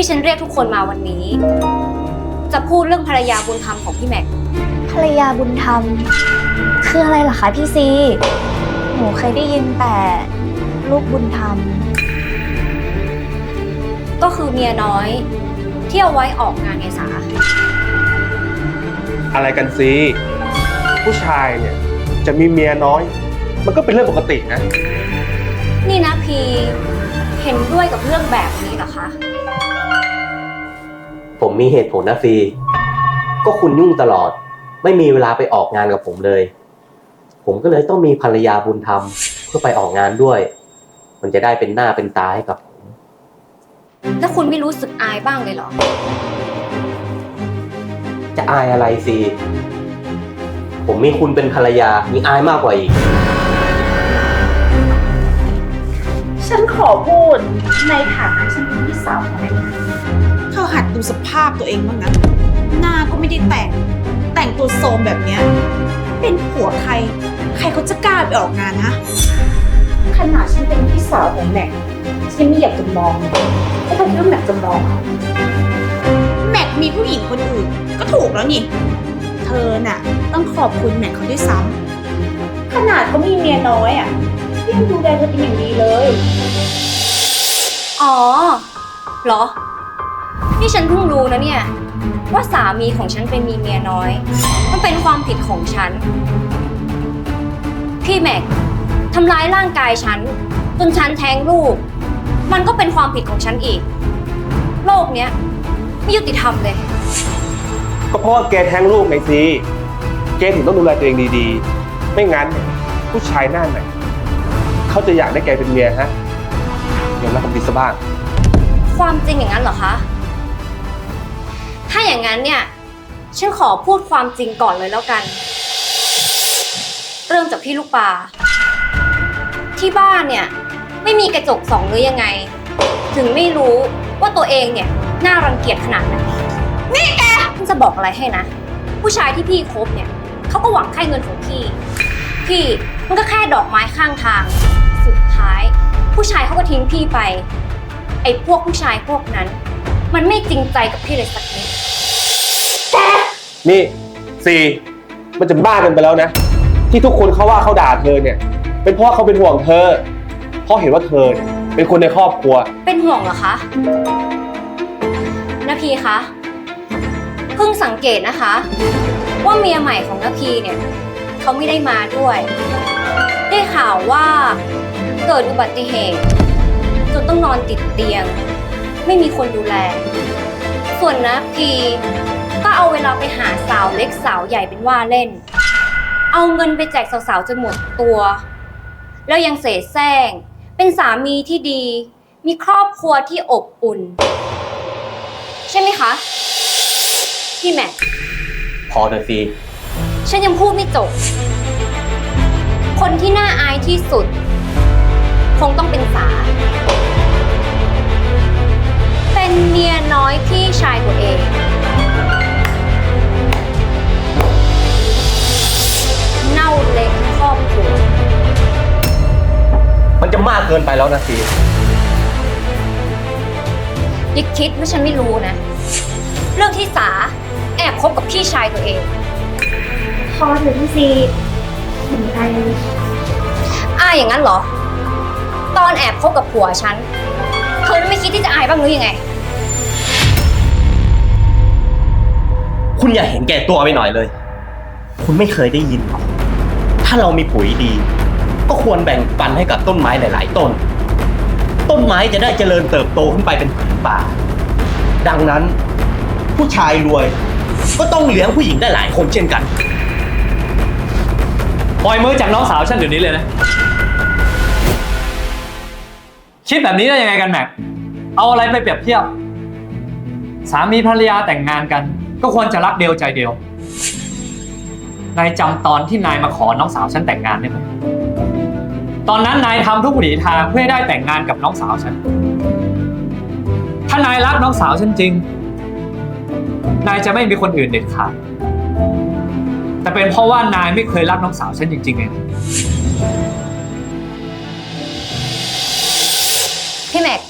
ที่ฉันเรียกทุกคนมาวันนี้ จะพูดเรื่องภรรยาบุญธรรมของพี่แม็ก ภรรยาบุญธรรม คืออะไรเหรอคะพี่ซี หนูเคยได้ยินแต่ลูกบุญธรรม ก็คือเมียน้อยที่เอาไว้ออกงานไงสาอะไรกันซีผู้ชายเนี่ยจะมีเมียน้อย มันก็เป็นเรื่องปกตินะ นี่นะพีเห็นด้วยกับเรื่องแบบนี้เหรอคะผ มมีเหตุผลนะฟีก็คุณยุ่งตลอด ไม่มีเวลาไปออกงานกับผมเลย ผมก็เลยต้องมีภรรยาบุญธรรมเพื่อไปออกงานด้วย มันจะได้เป็นหน้าเป็นตาให้กับผม แล้วคุณไม่รู้สึกอายบ้างเลยเหรอ จะอายอะไรซีผมมีคุณเป็นภรรยามีอายมากกว่าอีก ฉันขอพูดในฐานะฉันเป็นพี่สาวของนายนะเธอ หัดดูสภาพตัวเองบ้างนะ หน้าก็ไม่ได้แต่ง แต่งตัวโซมแบบเนี้ย เป็นผัวใคร ใครเขาจะกล้าไปออกงานฮะ ขนาดฉันเป็นพี่สาวของแม็กฉันไม่อยากจะมองเลยแล้วเธอคิดว่าแม็กจะมองเหรอแม็กมีผู้หญิงคนอื่น ก็ถูกแล้วนี่ เธอน่ะ ต้องขอบคุณแม็กเขาด้วยซ้ำ ขนาดเขามีเมียน้อยอะยังดูแลเธอเป็นอย่างดีเลย อ๋อเหรอ นี่ฉันเพิ่งรู้นะเนี่ย ว่าสามีของฉันเป็นมีเมียน้อย มันเป็นความผิดของฉัน พี่แม็กทำร้ายร่างกายฉันจนฉันแท้งลูก มันก็เป็นความผิดของฉันอีก โลกเนี้ยไม่ยุติธรรมเลย ก็เพราะว่าแกแท้งลูกไงซีแกถึงต้องดูแลตัวเองดีๆ ไม่งั้นเนี่ยผู้ชายหน้าไหนเขาจะอยากได้แกเป็นเมียฮะยอมรับความดีซะบ้าง ความจริงอย่างนั้นเหรอคะ ถ้าอย่างนั้นเนี่ย ฉันขอพูดความจริงก่อนเลยแล้วกัน เริ่มจากพี่ลูกปลา ที่บ้านเนี่ย ไม่มีกระจกสองหรือยังไง ถึงไม่รู้ว่าตัวเองเนี่ย น่ารังเกียจขนาดไหนนี่แกฉันจะบอกอะไรให้นะ ผู้ชายที่พี่คบเนี่ย เขาก็หวังแค่เงินของพี่ พี่มันก็แค่ดอกไม้ข้างทาง สุดท้าย ผู้ชายเขาก็ทิ้งพี่ไป ไอ้พวกผู้ชายพวกนั้น มันไม่จริงใจกับพี่เลยสักนิด นี่ซีมันจะบ้ากันไปแล้วนะ ที่ทุกคนเขาว่าเขาด่าเธอเนี่ย เป็นเพราะเขาเป็นห่วงเธอเพราะเห็นว่าเธอเนี่ยเป็นคนในครอบครัว เป็นห่วงเหรอคะนาพีคะ เพิ่งสังเกตนะคะ ว่าเมียใหม่ของนาพีเนี่ยเขาไม่ได้มาด้วย ได้ข่าวว่าเกิดอุบัติเหตุจนต้องนอนติดเตียง ไม่มีคนดูแล ส่วนนาพีก็เอาเวลาไปหาสาวเล็กสาวใหญ่เป็นว่าเล่น เอาเงินไปแจกสาวๆจนหมดตัว แล้วยังเสแสร้ง เป็นสามีที่ดี มีครอบครัวที่อบอุ่น ใช่ไหมคะ พี่แม็กพอเถอะซีฉันยังพูดไม่จบ คนที่น่าอายที่สุด คงต้องเป็นสาเป็น ชายตัวเอง เน่าเล็กครอบครัว มันจะมากเกินไปแล้วนะซีอย่าคิดว่าฉันไม่รู้นะ เรื่องที่สาแอบคบกับพี่ชายตัวเอง พอเถอะพี่ซีหนูอายเลยอายอย่างนั้นเหรอ ตอนแอบคบกับผัวฉัน เธอไม่คิดที่จะอายบ้างหรือยังไง คุณอย่าเห็นแก่ตัวไปหน่อยเลย คุณไม่เคยได้ยินหรอกถ้าเรามีปุ๋ยดี ก็ควรแบ่งปันให้กับต้นไม้หลาย ๆ ต้น ต้นไม้จะได้เจริญเติบโตขึ้นไปเป็นผืนป่า ดังนั้น ผู้ชายรวย ก็ต้องเลี้ยงผู้หญิงได้หลายคนเช่นกัน ปล่อยมือจากน้องสาวฉันเดี๋ยวนี้เลยนะ คิดแบบนี้ได้ยังไงกันแม็ก เอาอะไรไปเปรียบเทียบ สามีภรรยาแต่งงานกัน ก็ควรจะรักเดียวใจเดียวนายจำตอนที่นายมาขอน้องสาวฉันแต่งงานได้ไหมตอนนั้นนายทำทุกวิถีทางเพื่อให้ได้แต่งงานกับน้องสาวฉัน ถ้านายรักน้องสาวฉันจริง นายจะไม่มีคนอื่นเด็ดขาด แต่เป็นเพราะว่านายไม่เคยรักน้องสาวฉันจริงๆไงพี่แม็ก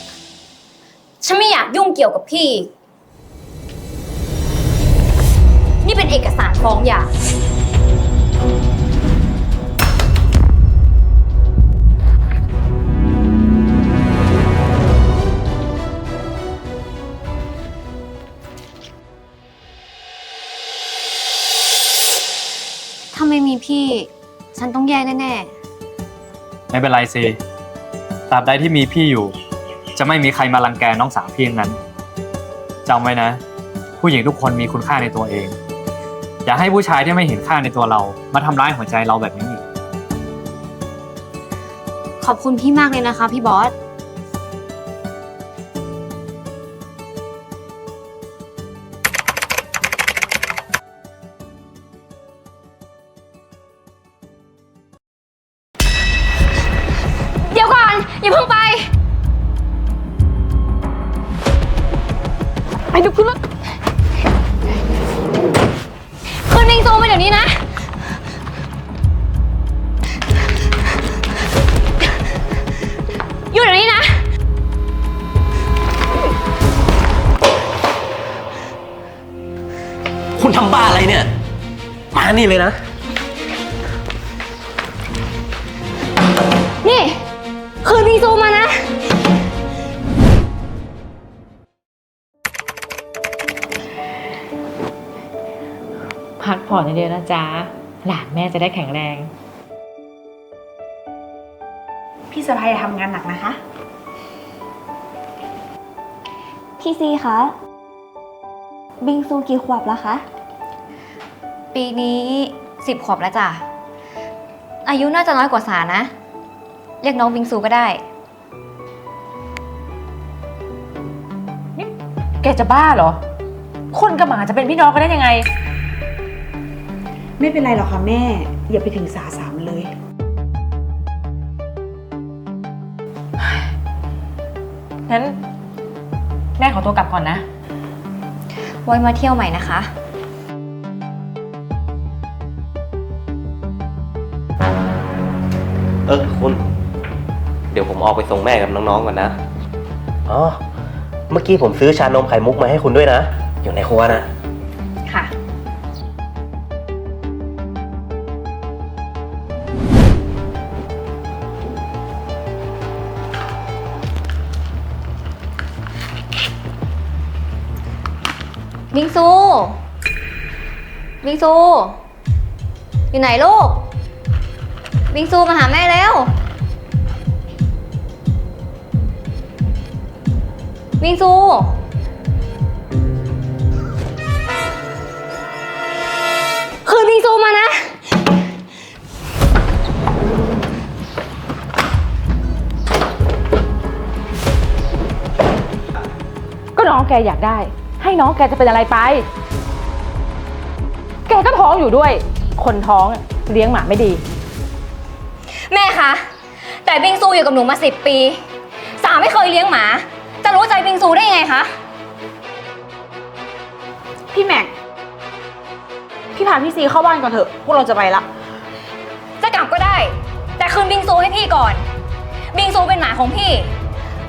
ฉันไม่อยากยุ่งเกี่ยวกับพี่นี่ เป็นเอกสารฟ้องหย่า ถ้าไม่มีพี่ ฉันต้องแย่แน่ไม่เป็นไรสิตราบใดที่มีพี่อยู่ จะไม่มีใครมารังแกน้องสาวพี่ทั้งนั้นจำไว้นะ ผู้หญิงทุกคนมีคุณค่าในตัวเอง อย่าให้ผู้ชายที่ไม่เห็นค่าในตัวเรา มาทำร้ายหัวใจเราแบบนี้อีก ขอบคุณพี่มากเลยนะคะ พี่บอส นี่เลยนะ นี่ คืนมิงซูมานะ พักผ่อนเยอะๆนะจ๊ะ หลานแม่จะได้แข็งแรง พี่สะพายทำงานหนักนะคะ พี่ซีคะ บิงซูกี่ขวบแล้วคะ ปีนี้สิบขวบแล้วจ้ะ อายุน่าจะน้อยกว่าสานะ เรียกน้องบิงซูก็ได้ แกจะบ้าเหรอ คนกับหมาจะเป็นพี่น้องกันได้ยังไง ไม่เป็นไรหรอกค่ะแม่ อย่าไปถึงสาสามเลย งั้น แม่ขอตัวกลับก่อนนะ ไว้มาเที่ยวใหม่นะคะ ผมออกไปส่งแม่กับน้องๆก่อนนะ อ๋อ เมื่อกี้ผมซื้อชานมไข่มุกมาให้คุณด้วยนะ อยู่ในครัวนะ ค่ะบิงซูบิงซู อยู่ไหนลูกบิงซูมาหาแม่แล้ว บิงซู คืนบิงซูมานะ ก็น้องแกอยากได้ ให้น้องแกจะเป็นอะไรไป แกก็ท้องอยู่ด้วย คนท้องอะเลี้ยงหมาไม่ดี แม่คะ แต่บิงซูอยู่กับหนูมาสิบปี สาไม่เคยเลี้ยงหมา จะรู้ใจบิงซูได้ยังไงคะ พี่แม็ก พี่พาพี่ซีเข้าบ้านก่อนเถอะ พวกเราจะไปละ จะกลับก็ได้ แต่คืนบิงซูให้พี่ก่อน บิงซูเป็นหมาของพี่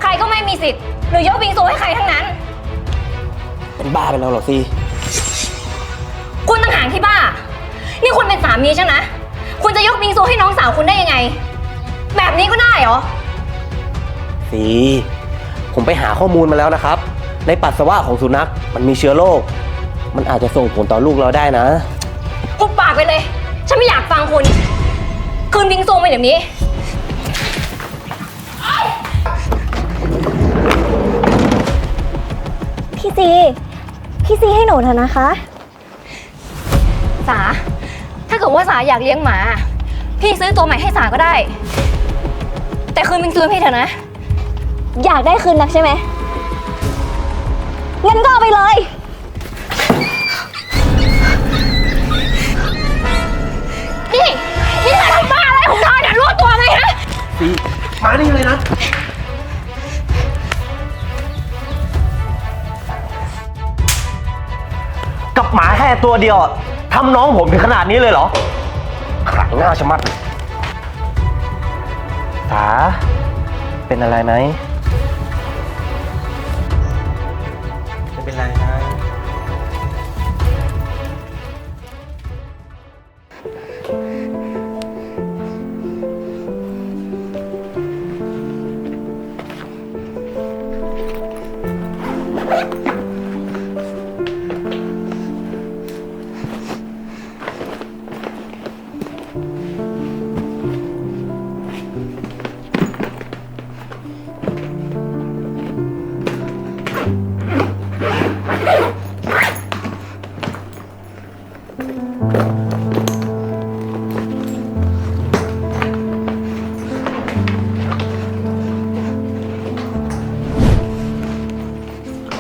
ใครก็ไม่มีสิทธิ์ หรือยกบิงซูให้ใครทั้งนั้น เป็นบ้าไปแล้วเหรอซีคุณต่างหากที่บ้า นี่คุณเป็นสามีฉันนะคุณจะยกบิงซูให้น้องสาวคุณได้ยังไง แบบนี้ก็ได้เหรอ ซี ผมไปหาข้อมูลมาแล้วนะครับ ในปัสสาวะของสุนัขมันมีเชื้อโรค มันอาจจะส่งผลต่อลูกเราได้นะหุบปากไปเลย ฉันไม่อยากฟังคุณ คืนบิงซูไปเดี๋ยวนี้ พี่ซี พี่ซีให้หนูเถอะนะคะ สา ถ้าเกิดว่าสาอยากเลี้ยงหมา พี่ซื้อตัวใหม่ให้สาก็ได้ แต่คืนบิงซูให้พี่เถอะนะ อยากได้คืนนักใช่ไหมงั้นก็เอาไปเลย นี่ นี่เธอทำบ้าอะไรของเธอเนี่ยรู้ตัวไหมฮะซีมานี่เลยนะ กับหมาแค่ตัวเดียวอะทำน้องผมถึงขนาดนี้เลยเหรอขลังหน้าชะมัดสาเป็นอะไรไหม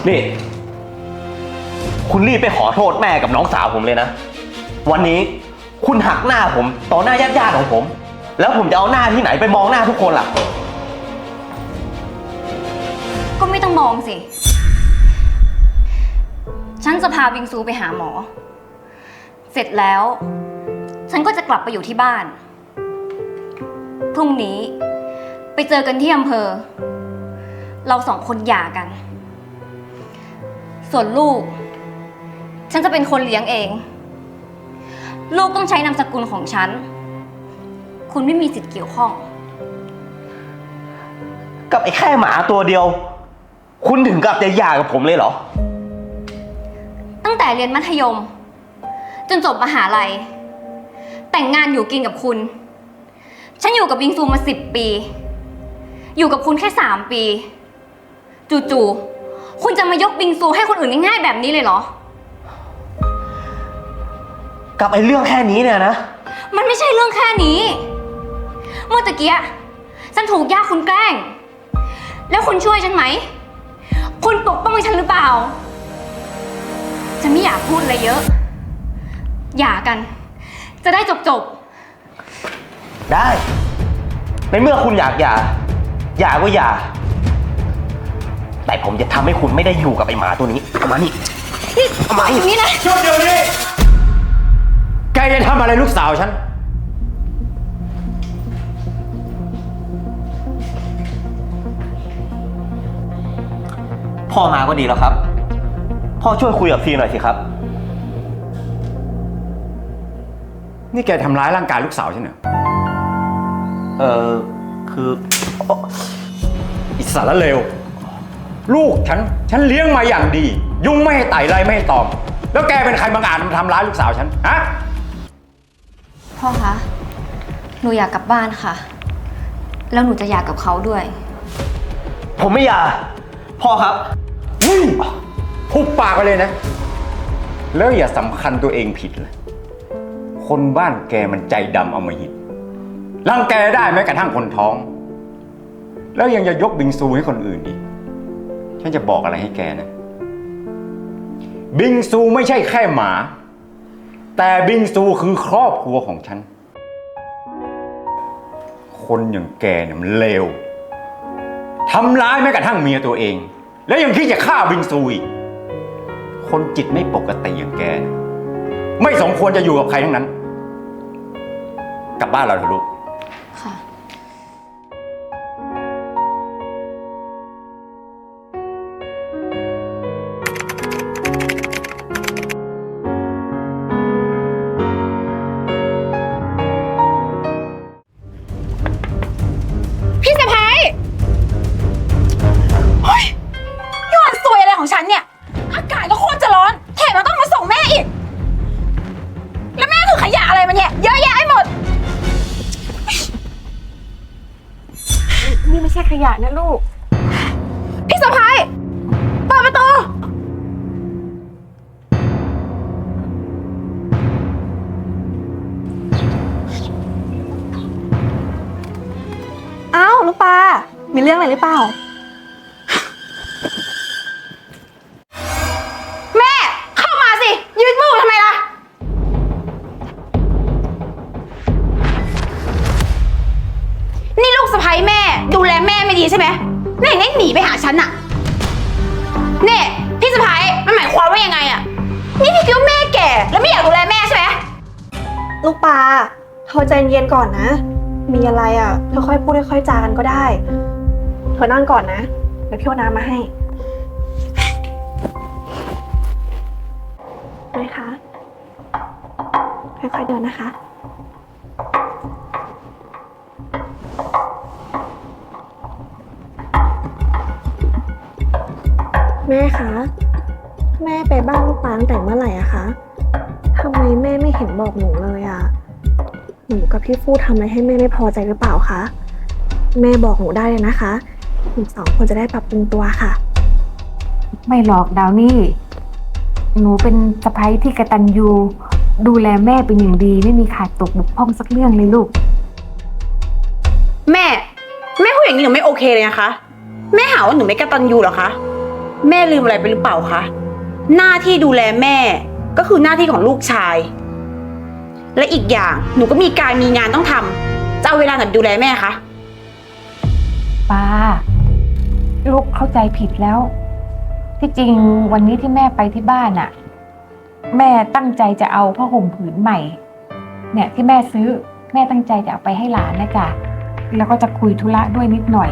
นี่ คุณรีบไปขอโทษแม่กับน้องสาวผมเลยนะ วันนี้คุณหักหน้าผมต่อหน้าญาติๆของผม แล้วผมจะเอาหน้าที่ไหนไปมองหน้าทุกคนล่ะ ก็ไม่ต้องมองสิ ฉันจะพาบิงซูไปหาหมอ เสร็จแล้ว ฉันก็จะกลับไปอยู่ที่บ้าน พรุ่งนี้ ไปเจอกันที่อำเภอ เราสองคนหย่ากัน ส่วนลูก ฉันจะเป็นคนเลี้ยงเอง ลูกต้องใช้นามสกุลของฉัน คุณไม่มีสิทธิ์เกี่ยวข้อง กับไอ้แค่หมาตัวเดียว คุณถึงกับจะหย่ากับผมเลยเหรอ ตั้งแต่เรียนมัธยม จนจบมหาลัย แต่งงานอยู่กินกับคุณ ฉันอยู่กับบิงซูมาสิบปี อยู่กับคุณแค่สามปี จู่ๆคุณจะมายกบิงซูให้คนอื่นง่ายๆแบบนี้เลยเหรอ กับไอ้เรื่องแค่นี้เนี่ยนะ มันไม่ใช่เรื่องแค่นี้ เมื่อตะเกียฉันถูกย่าคุณแกล้ง แล้วคุณช่วยฉันไหม คุณปกป้องฉันหรือเปล่า ฉันไม่อยากพูดอะไรเยอะหย่ากัน จะได้จบจบๆได้ ในเมื่อคุณอยากหย่าหย่าก็หย่า แต่ผมจะทำให้คุณไม่ได้อยู่กับไอ้หมาตัวนี้เอามานี่เอามานี่ นี่นะ หยุดเดี๋ยวนี้ แกจะทำอะไรลูกสาวฉัน พ่อมาก็ดีแล้วครับ พ่อช่วยคุยกับซีหน่อยสิครับ นี่แกทำร้ายร่างกายลูกสาวฉันเหรอเออคืออิสระเลว ลูกฉัน ฉันเลี้ยงมาอย่างดี ยุ่งไม่ให้ไต่ไรไม่ให้ตอม แล้วแกเป็นใครบางอาจมาทำร้ายลูกสาวฉัน ฮะ พ่อคะ หนูอยากกลับบ้านค่ะ แล้วหนูจะอยากกับเขาด้วย ผมไม่หย่าพ่อครับอุ้ย หุบปากไปเลยนะ แล้วอย่าสำคัญตัวเองผิดเลย คนบ้านแกมันใจดำอมหิตรังแกได้แม้กระทั่งคนท้อง แล้วยังจะยกบิงซูให้คนอื่นอีก ฉันจะบอกอะไรให้แกนะ บิงซูไม่ใช่แค่หมา แต่บิงซูคือครอบครัวของฉัน คนอย่างแกเนี่ยมันเลวทำร้ายแม้กระทั่งเมียตัวเอง แล้วยังคิดจะฆ่าบิงซูอีก คนจิตไม่ปกติอย่างแก ไม่สมควรจะอยู่กับใครทั้งนั้น กลับบ้านเราเถอะลูก ยะนะลูก พี่สะพ้ายเปิดประตู อ้าวลูกปลา มีเรื่องอะไรหรือเปล่า เย็นก่อนนะ มีอะไรอะเธอค่อยพูดค่อยๆจากันก็ได้เธอนั่งก่อนนะเดี๋ยวพี่เอาน้ำมาให้นายคะค่อยๆเดินนะคะ แม่คะ แม่ไปบ้านลูกปางแต่เมื่อไหร่อะคะทำไมแม่ไม่เห็นบอกหนูเลยอะ หนูกับพี่ฟู่ทำอะไรให้แม่ไม่พอใจหรือเปล่าคะ แม่บอกหนูได้เลยนะคะหนูสองคนจะได้ปรับปรุงตัวค่ะ ไม่หรอกดาวนี่ หนูเป็นสะพ้ยที่กระตันยูดูแลแม่เป็นอย่างดี ไม่มีขาดตกบกพร่องสักเรื่องเลยลูก แม่ แม่พูดอย่างนี้หนูไม่โอเคเลยนะคะ แม่หาว่าหนูไม่กตัญญูเหรอคะ แม่ลืมอะไรไปหรือเปล่าคะ หน้าที่ดูแลแม่ก็คือหน้าที่ของลูกชาย และอีกอย่างหนูก็มีการมีงานต้องทำจะเอาเวลาไหนดูแลแม่คะป้า ลูกเข้าใจผิดแล้ว ที่จริงวันนี้ที่แม่ไปที่บ้านอะแม่ตั้งใจจะเอาผ้าห่มผืนใหม่ เนี่ยที่แม่ซื้อแม่ตั้งใจจะเอาไปให้หลานนะจ๊ะแล้วก็จะคุยธุระด้วยนิดหน่อย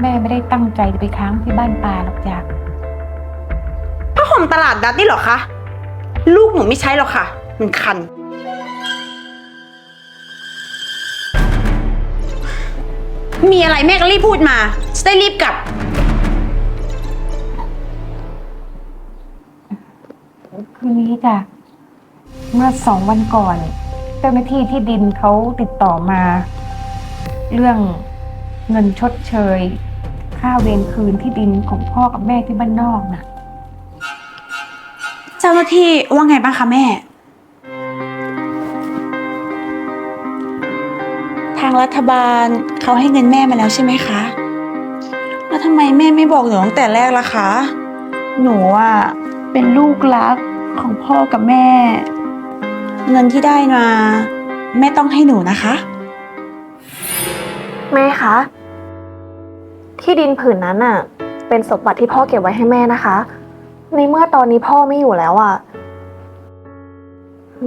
แม่ไม่ได้ตั้งใจจะไปค้างที่บ้านปาหรอกจ้ะผ้าห่มตลาดนัดนี่เหรอคะลูกหนูไม่ใช้หรอกค่ะ มันคัน มีอะไรแม่ก็รีบพูดมาจะได้รีบกลับ คืนนี้จ้ะเมื่อสองวันก่อน เจ้าหน้าที่ที่ดินเขาติดต่อมา เรื่องเงินชดเชย ค่าเวรคืนที่ดินของพ่อกับแม่ที่บ้านนอกน่ะเจ้าหน้าที่ว่าไงบ้างคะแม่ รัฐบาลเขาให้เงินแม่มาแล้วใช่ไหมคะ แล้วทำไมแม่ไม่บอกหนูตั้งแต่แรกล่ะคะ หนูอะเป็นลูกรักของพ่อกับแม่ เงินที่ได้มาแม่ต้องให้หนูนะคะ แม่คะ ที่ดินผืนนั้นน่ะ เป็นสมบัติที่พ่อเก็บไว้ให้แม่นะคะ ในเมื่อตอนนี้พ่อไม่อยู่แล้วอะ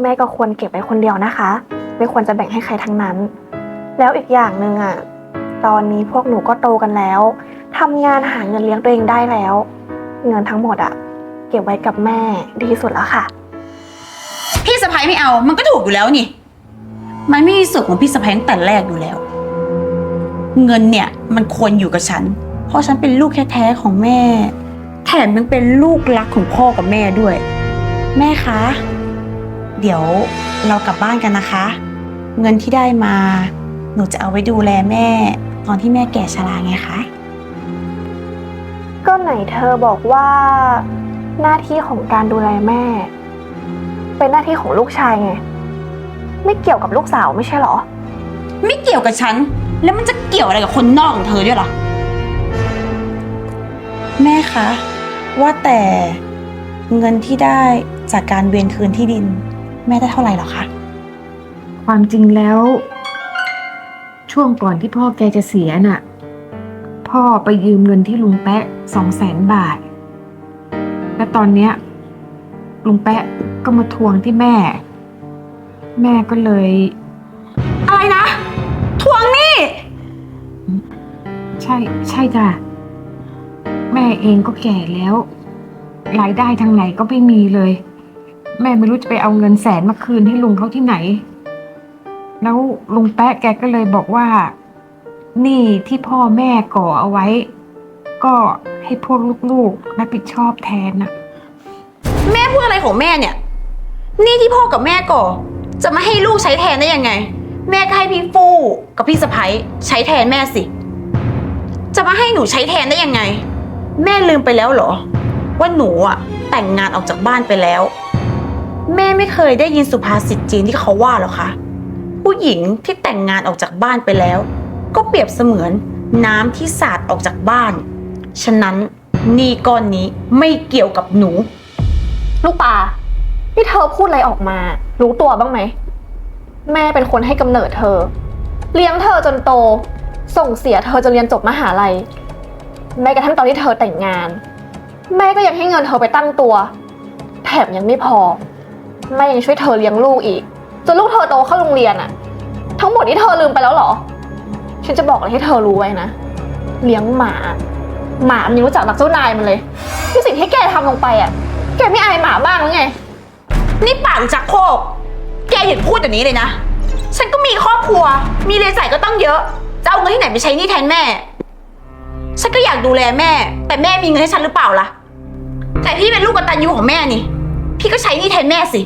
แม่ก็ควรเก็บไว้คนเดียวนะคะ ไม่ควรจะแบ่งให้ใครทั้งนั้น แล้วอีกอย่างหนึ่งอะตอนนี้พวกหนูก็โตกันแล้วทำงานหาเงินเลี้ยงตัวเองได้แล้ว เงินทั้งหมดอะเก็บไว้กับแม่ดีที่สุดแล้วค่ะ พี่สะพ้ายไม่เอา มันก็ถูกอยู่แล้วนี่ มันไม่มีส่วนของพี่สะพ้ายตั้งแต่แรกอยู่แล้ว เงินเนี่ยมันควรอยู่กับฉัน เพราะฉันเป็นลูกแท้ๆของแม่ แถมยังเป็นลูกรักของพ่อกับแม่ด้วย แม่คะ เดี๋ยวเรากลับบ้านกันนะคะ เงินที่ได้มา หนูจะเอาไว้ดูแลแม่ ตอนที่แม่แก่ชราไงคะ ก็ไหนเธอบอกว่า หน้าที่ของการดูแลแม่ เป็นหน้าที่ของลูกชายไง ไม่เกี่ยวกับลูกสาวไม่ใช่เหรอ ไม่เกี่ยวกับฉัน แล้วมันจะเกี่ยวอะไรกับคนนอกของเธอด้วยเหรอแม่คะ ว่าแต่เงินที่ได้จากการเวียนคืนที่ดิน แม่ได้เท่าไหร่หรอคะ ความจริงแล้ว ช่วงก่อนที่พ่อแกจะเสียน่ะ พ่อไปยืมเงินที่ลุงแปะสองแสนบาท และตอนเนี้ยลุงแปะก็มาทวงที่แม่ แม่ก็เลย อะไรนะ ทวงหนี้ใช่ใช่จ้ะแม่เองก็แก่แล้ว รายได้ทางไหนก็ไม่มีเลย แม่ไม่รู้จะไปเอาเงินแสนมาคืนให้ลุงเขาที่ไหน แล้วลุงแปะแกก็เลยบอกว่า นี่ที่พ่อแม่ก่อเอาไว้ ก็ให้พวกลูกๆรับผิดชอบแทนน่ะ แม่พูดอะไรของแม่เนี่ย นี่ที่พ่อกับแม่ก่อ จะมาให้ลูกใช้แทนได้ยังไง แม่ก็ให้พี่ฟู่กับพี่สะพ้ยใช้แทนแม่สิ จะมาให้หนูใช้แทนได้ยังไง แม่ลืมไปแล้วเหรอ ว่าหนูอะแต่งงานออกจากบ้านไปแล้ว แม่ไม่เคยได้ยินสุภาษิตจีนที่เขาว่าหรอคะ ผู้หญิงที่แต่งงานออกจากบ้านไปแล้ว ก็เปรียบเสมือนน้ำที่สาดออกจากบ้าน ฉะนั้นหนี่ก้อนนี้ไม่เกี่ยวกับหนู ลูกปลาที่เธอพูดอะไรออกมา รู้ตัวบ้างไหม แม่เป็นคนให้กำเนิดเธอ เลี้ยงเธอจนโต ส่งเสียเธอจะเรียนจบมหาลัย แม้กระทั่งตอนที่เธอแต่งงาน แม่ก็ยังให้เงินเธอไปตั้งตัว แถมยังไม่พอ แม่ยังช่วยเธอเลี้ยงลูกอีก จนลูกเธอโตเข้าโรงเรียนอะทั้งหมดที่เธอลืมไปแล้วเหรอ ฉันจะบอกอะไรให้เธอรู้ไว้นะ เลี้ยงหมา หมามันยังรู้จักรักเจ้านายมันเลยที่สิ่งที่แกทำลงไปอะแกไม่อายหมาบ้างหรือไง นี่ปากจักโคกแกหยุดพูดอย่างนี้เลยนะ ฉันก็มีครอบครัว มีเรียนใส่ก็ต้องเยอะ จะเอาเงินที่ไหนไปใช้หนี้แทนแม่ ฉันก็อยากดูแลแม่ แต่แม่มีเงินให้ฉันหรือเปล่าล่ะ แต่พี่เป็นลูกกตัญญูของแม่นี่ พี่ก็ใช้หนี้แทนแม่สิ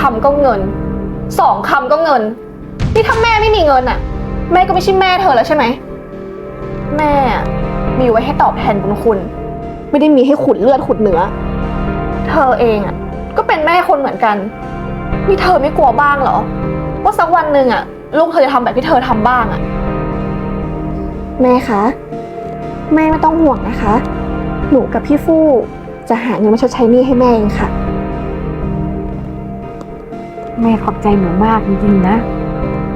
คำก็เงิน สองคำก็เงิน นี่ถ้าแม่ไม่มีเงินอะแม่ก็ไม่ใช่แม่เธอแล้วใช่ไหม แม่อะมีไว้ให้ตอบแทนบุญคุณ ไม่ได้มีให้ขุดเลือดขุดเนื้อ เธอเองอะก็เป็นแม่คนเหมือนกัน นี่เธอไม่กลัวบ้างเหรอ ว่าสักวันหนึ่งอะลูกเธอจะทำแบบที่เธอทำบ้างอะแม่คะ แม่ไม่ต้องห่วงนะคะ หนูกับพี่ฟู่จะหาเงินมาชดใช้หนี้ให้แม่เองค่ะ แม่ขอบใจหนูมากจริงๆนะ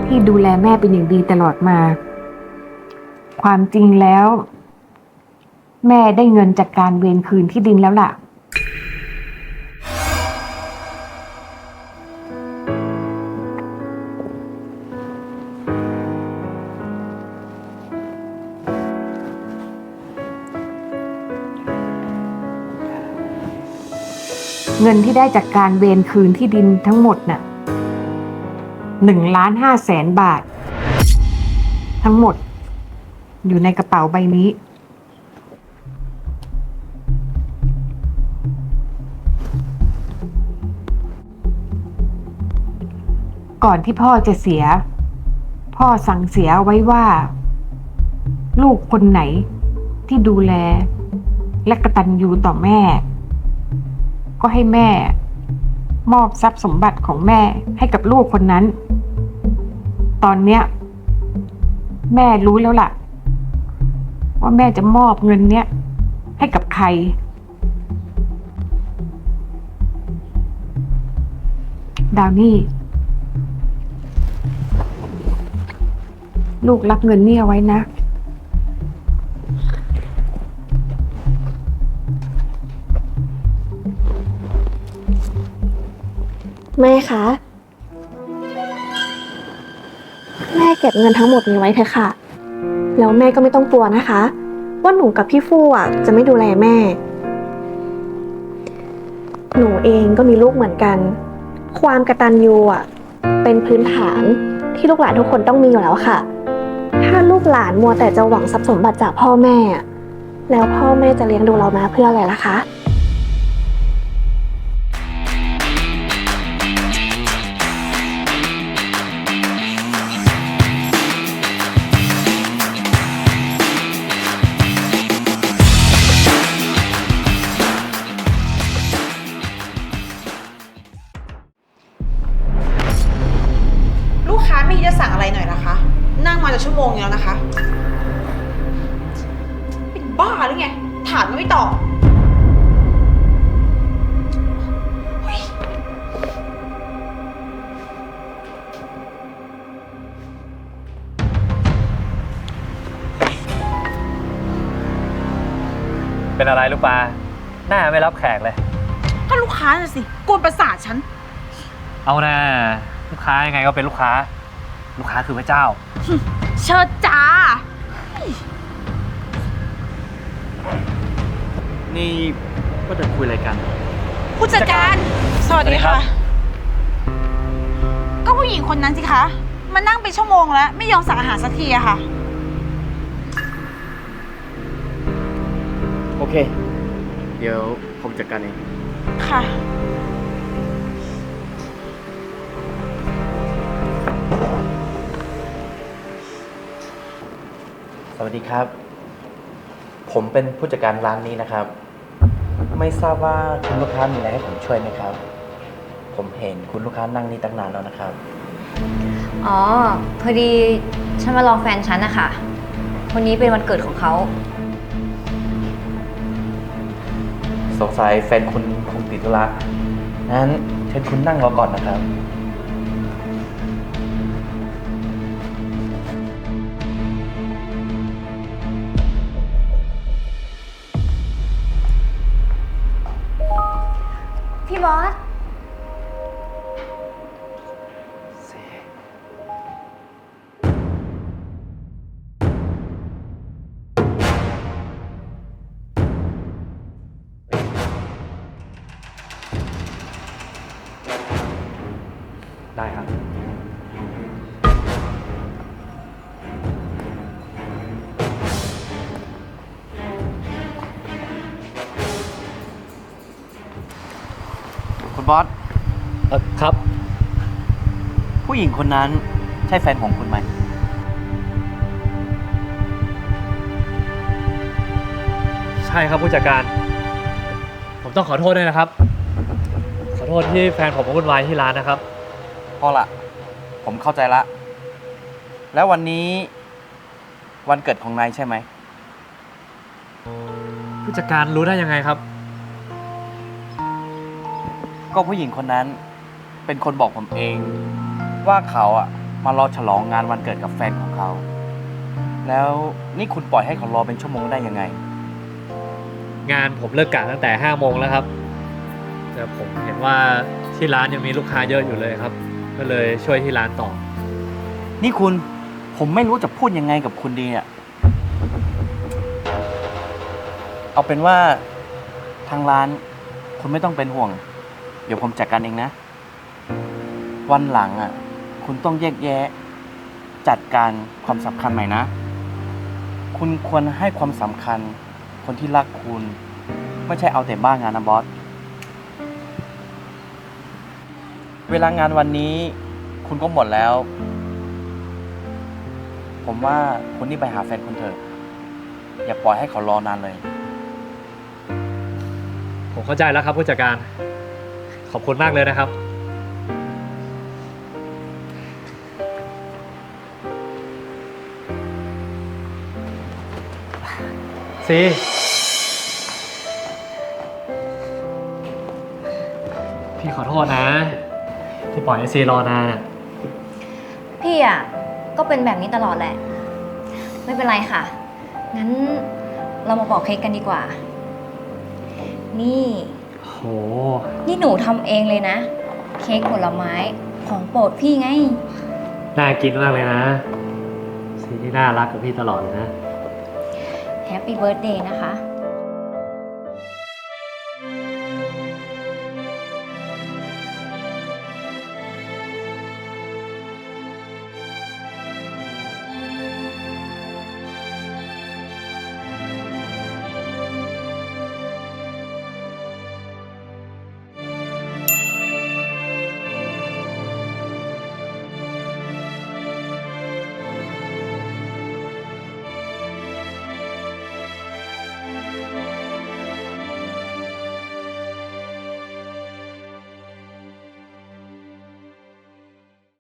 ที่ดูแลแม่เป็นอย่างดีตลอดมา ความจริงแล้ว แม่ได้เงินจากการเวรคืนที่ดินแล้วล่ะ เงินที่ได้จากการเวรคืนที่ดินทั้งหมดน่ะ หนึ่งล้านห้าแสนบาท ทั้งหมด อยู่ในกระเป๋าใบนี้ ก่อนที่พ่อจะเสีย พ่อสั่งเสียไว้ว่า ลูกคนไหนที่ดูแล และกระตันยูต่อแม่ ก็ให้แม่มอบทรัพย์สมบัติของแม่ให้กับลูกคนนั้น ตอนเนี้ยแม่รู้แล้วล่ะ ว่าแม่จะมอบเงินเนี้ยให้กับใคร ดาวนี่ ลูกรับเงินนี่เอาไว้นะ แม่คะ แม่เก็บเงินทั้งหมดนี้ไว้เถอะค่ะ แล้วแม่ก็ไม่ต้องกลัวนะคะ ว่าหนูกับพี่ฟู่อะจะไม่ดูแลแม่ หนูเองก็มีลูกเหมือนกัน ความกระตันยูอะ เป็นพื้นฐานที่ลูกหลานทุกคนต้องมีอยู่แล้วค่ะ ถ้าลูกหลานมัวแต่จะหวังทรัพย์สมบัติจากพ่อแม่ แล้วพ่อแม่จะเลี้ยงดูเรามาเพื่ออะไรล่ะคะ รับแขกเลย ก็ลูกค้าน่ะสิกวนประสาทฉัน เอานะลูกค้ายังไงก็เป็นลูกค้า ลูกค้าคือพระเจ้า เชิดจ้า นี่ก็จะคุยอะไรกัน ผู้จัดการ สวัสดีสวัสดีครัค่ะบก็ผู้หญิงคนนั้นสิคะ มานั่งเป็นชั่วโมงแล้ว ไม่ยอมสั่งอาหารสักทีอะค่ะ โอเค เดี๋ยว ผมจัดการเอง ค่ะ สวัสดีครับ ผมเป็นผู้จัดการร้านนี้นะครับ ไม่ทราบว่าคุณลูกค้ามีอะไรให้ผมช่วยไหมครับ ผมเห็นคุณลูกค้านั่งนี่ตั้งนานแล้วนะครับ อ๋อ พอดีฉันมาลองแฟนฉันนะคะวันนี้เป็นวันเกิดของเขา สงสัยแฟนคุณคงติดธุระงั้นเชิญคุณนั่งรอก่อนนะครับ พี่บอส เออครับ ผู้หญิงคนนั้นใช่แฟนของคุณไหม ใช่ครับผู้จัดการ ผมต้องขอโทษด้วยนะครับ ขอโทษที่แฟนผมมาวุ่นวายที่ร้านนะครับ พอละ ผมเข้าใจละ แล้ววันนี้วันเกิดของนายใช่ไหม ผู้จัดการรู้ได้ยังไงครับ ก็ผู้หญิงคนนั้น เป็นคนบอกผมเอง ว่าเขาอะมารอฉลองงานวันเกิดกับแฟนของเขา แล้วนี่คุณปล่อยให้เขารอเป็นชั่วโมงได้ยังไง งานผมเลิกกะตั้งแต่5โมงแล้วครับ แต่ผมเห็นว่าที่ร้านยังมีลูกค้าเยอะอยู่เลยครับ ก็เลยช่วยที่ร้านต่อ นี่คุณผมไม่รู้จะพูดยังไงกับคุณดีอะเอาเป็นว่าทางร้านคุณไม่ต้องเป็นห่วง เดี๋ยวผมจัดการเองนะ วันหลังอะ คุณต้องแยกแยะ จัดการความสำคัญใหม่นะ คุณควรให้ความสำคัญ คนที่รักคุณ ไม่ใช่เอาแต่บ้างานนะบอส เวลางานวันนี้ คุณก็หมดแล้ว ผมว่าคุณนี่ไปหาแฟนคุณเถอะ อย่าปล่อยให้เขารอนานเลย ผมเข้าใจแล้วครับผู้จัดการ ขอบคุณมากเลยนะครับ ซีพี่ขอโทษนะ ที่ปล่อยให้ซีรอนานอะพี่อะก็เป็นแบบนี้ตลอดแหละ ไม่เป็นไรค่ะ งั้นเรามาปอกเค้กกันดีกว่า นี่ โห นี่หนูทำเองเลยนะ เค้กผลไม้ของโปรดพี่ไง น่ากินมากเลยนะซีนี่น่ารักกับพี่ตลอดเลยนะ Happy Birthday นะคะ